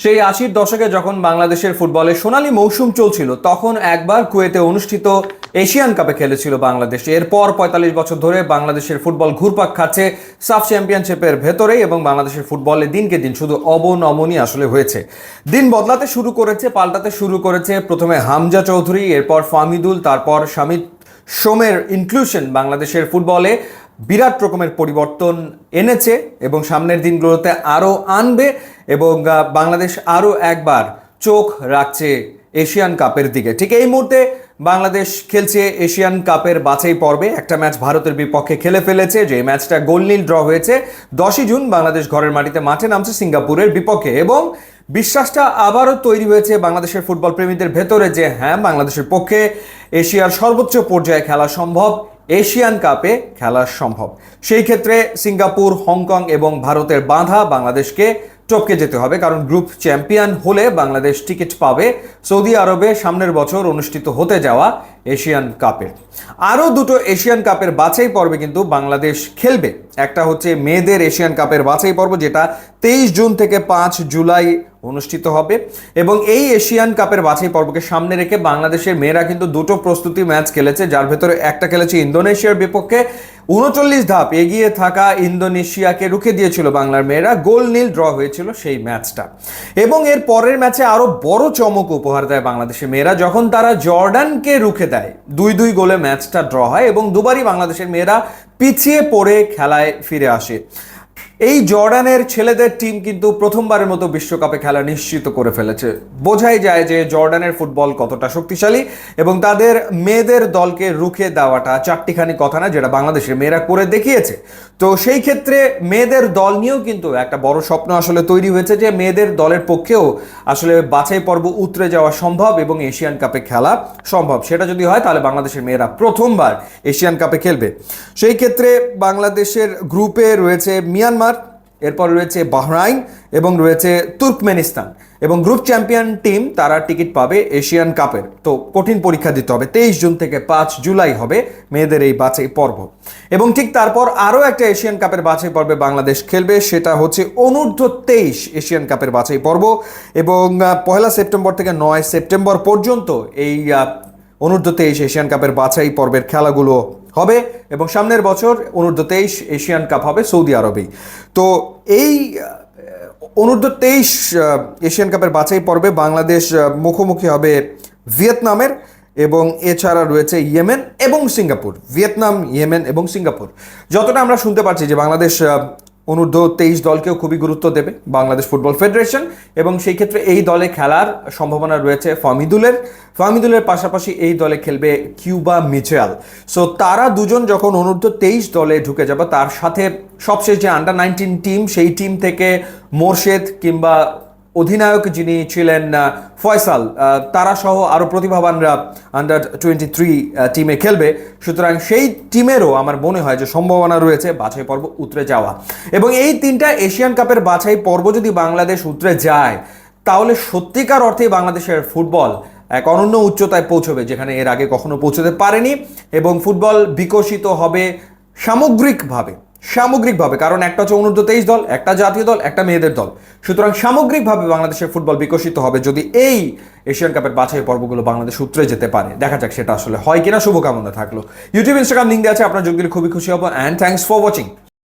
সেই আশির দশকে যখন বাংলাদেশের ফুটবলে সোনালী মৌসুম চলছিল, তখন একবার কুয়েতে অনুষ্ঠিত এশিয়ান কাপে খেলেছিল বাংলাদেশ। এরপর পঁয়তাল্লিশ বছর ধরে বাংলাদেশের ফুটবল ঘুরপাক খাচ্ছে সাফ চ্যাম্পিয়নশিপের ভেতরেই এবং বাংলাদেশের ফুটবলে দিনকে দিন শুধু অবনমনই আসলে হয়েছে। দিন বদলাতে শুরু করেছে, পাল্টাতে শুরু করেছে প্রথমে হামজা চৌধুরী, এরপর ফামিদুল তারপর শামিদ সোমের ইনক্লুশন বাংলাদেশের ফুটবলে। বিরাট রকমের পরিবর্তন এনেছে এবং সামনের দিনগুলোতে আরও আনবে এবং বাংলাদেশ আরও একবার চোখ রাখছে এশিয়ান কাপের দিকে। ঠিক এই মুহূর্তে বাংলাদেশ খেলছে এশিয়ান কাপের বাছাই পর্বে। একটা ম্যাচ ভারতের বিপক্ষে খেলে ফেলেছে যে ম্যাচটা গোলনীল ড্র হয়েছে। দশই জুন বাংলাদেশ ঘরের মাটিতে মাঠে নামছে সিঙ্গাপুরের বিপক্ষে এবং বিশ্বাসটা আবারও তৈরি হয়েছে বাংলাদেশের ফুটবল প্রেমীদের ভেতরে যে হ্যাঁ বাংলাদেশের পক্ষে এশিয়ার সর্বোচ্চ পর্যায়ে খেলা সম্ভব এশিয়ান কাপে খেলা সম্ভব। সেই ক্ষেত্রে সিঙ্গাপুর, হংকং এবং ভারতের বাঁধা বাংলাদেশকে টপকে যেতে হবে কারণ গ্রুপ চ্যাম্পিয়ন হলে বাংলাদেশ টিকিট পাবে সৌদি আরবে সামনের বছর অনুষ্ঠিত হতে যাওয়া এশিয়ান কাপের। আরও দুটো এশিয়ান কাপের বাছাই পর্বে কিন্তু বাংলাদেশ খেলবে। একটা হচ্ছে মেয়েদের এশিয়ান কাপের বাছাই পর্ব, যেটা তেইশ জুন থেকে পাঁচ জুলাই অনুষ্ঠিত হবে। এবং এই এশিয়ান কাপের বাছাই পর্বকে সামনে রেখে বাংলাদেশের মেয়েরা কিন্তু দুটো প্রস্তুতি ম্যাচ খেলেছে। যার ভেতরে একটা খেলেছে ইন্দোনেশিয়ার বিপক্ষে। উনচল্লিশ ধাপ এগিয়ে থাকা ইন্দোনেশিয়াকে রুখে দিয়েছিল বাংলার মেয়েরা। গোল নীল ড্র হয়েছিল সেই ম্যাচটা। এবং এর পরের ম্যাচে আরও বড় চমক উপহার দেয় বাংলাদেশের মেয়েরা, যখন তারা জর্ডানকে রুখে দেয়। দুই দুই গোলে ম্যাচটা ড্র হয় এবং দুবারই বাংলাদেশের মেয়েরা পিছিয়ে পড়ে খেলায় ফিরে আসে। এই জর্ডানের ছেলেদের টিম কিন্তু প্রথমবারের মতো বিশ্বকাপে খেলা নিশ্চিত করে ফেলেছে। বোঝাই যায় যে জর্ডানের ফুটবল কতটা শক্তিশালী এবং তাদের মেয়েদের দলকে রুখে দেওয়াটা চারটিখানি কথা না যেটা বাংলাদেশের মেয়েরা করে দেখিয়েছে। তো সেই ক্ষেত্রে মেয়েদের দল নিয়েও কিন্তু একটা বড় স্বপ্ন আসলে তৈরি হয়েছে যে মেয়েদের দলের পক্ষেও আসলে বাছাই পর্ব উতরে যাওয়া সম্ভব এবং এশিয়ান কাপে খেলা সম্ভব। সেটা যদি হয় তাহলে বাংলাদেশের মেয়েরা প্রথমবার এশিয়ান কাপে খেলবে। সেই ক্ষেত্রে বাংলাদেশের গ্রুপে রয়েছে মিয়ানমার এরপর রয়েছে বাহরাইন এবং রয়েছে তুর্কমেনিস্তান। এবং গ্রুপ চ্যাম্পিয়ন টিম তারা টিকিট পাবে এশিয়ান কাপের। তো কঠিন পরীক্ষা দিতে হবে। তেইশ জুন থেকে পাঁচ জুলাই হবে মেয়েদের এই বাছাই পর্ব। এবং ঠিক তারপর আরও একটা এশিয়ান কাপের বাছাই পর্বে বাংলাদেশ খেলবে। সেটা হচ্ছে অনূর্ধ্ব তেইশ এশিয়ান কাপের বাছাই পর্ব। এবং পহেলা সেপ্টেম্বর থেকে নয় সেপ্টেম্বর পর্যন্ত এই অনূর্ধ্ব তেইশ এশিয়ান কাপের বাছাই পর্বের খেলাগুলো হবে এবং সামনের বছর অনূর্ধ্ব তেইশ এশিয়ান কাপ হবে সৌদি আরবেই। তো এই অনূর্ধ্ব তেইশ এশিয়ান কাপের বাছাই পর্বে বাংলাদেশ মুখোমুখি হবে ভিয়েতনামের এবং এছাড়া রয়েছে ইয়েমেন এবং সিঙ্গাপুর। ভিয়েতনাম, ইয়েমেন এবং সিঙ্গাপুর। যতটা আমরা শুনতে পারছি যে বাংলাদেশ অনূর্ধ্ব তেইশ দলকেও খুবই গুরুত্ব দেবে বাংলাদেশ ফুটবল ফেডারেশন এবং সেই ক্ষেত্রে এই দলে খেলার সম্ভাবনা রয়েছে ফামিদুলের ফামিদুলের পাশাপাশি এই দলে খেলবে কিউবা মিচেল। সো তারা দুজন যখন অনূর্ধ্ব তেইশ দলে ঢুকে যাবে, তার সাথে সবশেষ যে আন্ডার নাইনটিন টিম সেই টিম থেকে মোর্শেদ কিংবা অধিনায়ক যিনি ছিলেন ফয়সাল তারা সহ আরও প্রতিভাবানরা আন্ডার টোয়েন্টি থ্রি টিমে খেলবে। সুতরাং সেই টিমেরও আমার মনে হয় যে সম্ভাবনা রয়েছে বাছাই পর্ব উতরে যাওয়া। এবং এই তিনটা এশিয়ান কাপের বাছাই পর্ব যদি বাংলাদেশ উতরে যায়, তাহলে সত্যিকার অর্থে বাংলাদেশের ফুটবল এক অনন্য উচ্চতায় পৌঁছবে, যেখানে এর আগে কখনো পৌঁছতে পারেনি। এবং ফুটবল বিকশিত হবে সামগ্রিকভাবে। সামগ্রিকভাবে, কারণ একটা হচ্ছে অনূর্ধ্ব তেইশ দল, একটা জাতীয় দল, একটা মেয়েদের দল। সুতরাং সামগ্রিকভাবে বাংলাদেশের ফুটবল বিকশিত হবে যদি এই এশিয়ান কাপের বাছাই পর্বগুলো বাংলাদেশ সূত্রে যেতে পারে। দেখা যাক সেটা আসলে হয় কিনা। শুভকামনা থাকল। ইউটিউব, ইনস্টাগ্রাম, লিঙ্ক আছে। আপনার যোগ দিলে খুবই খুশি হব। And thanks for watching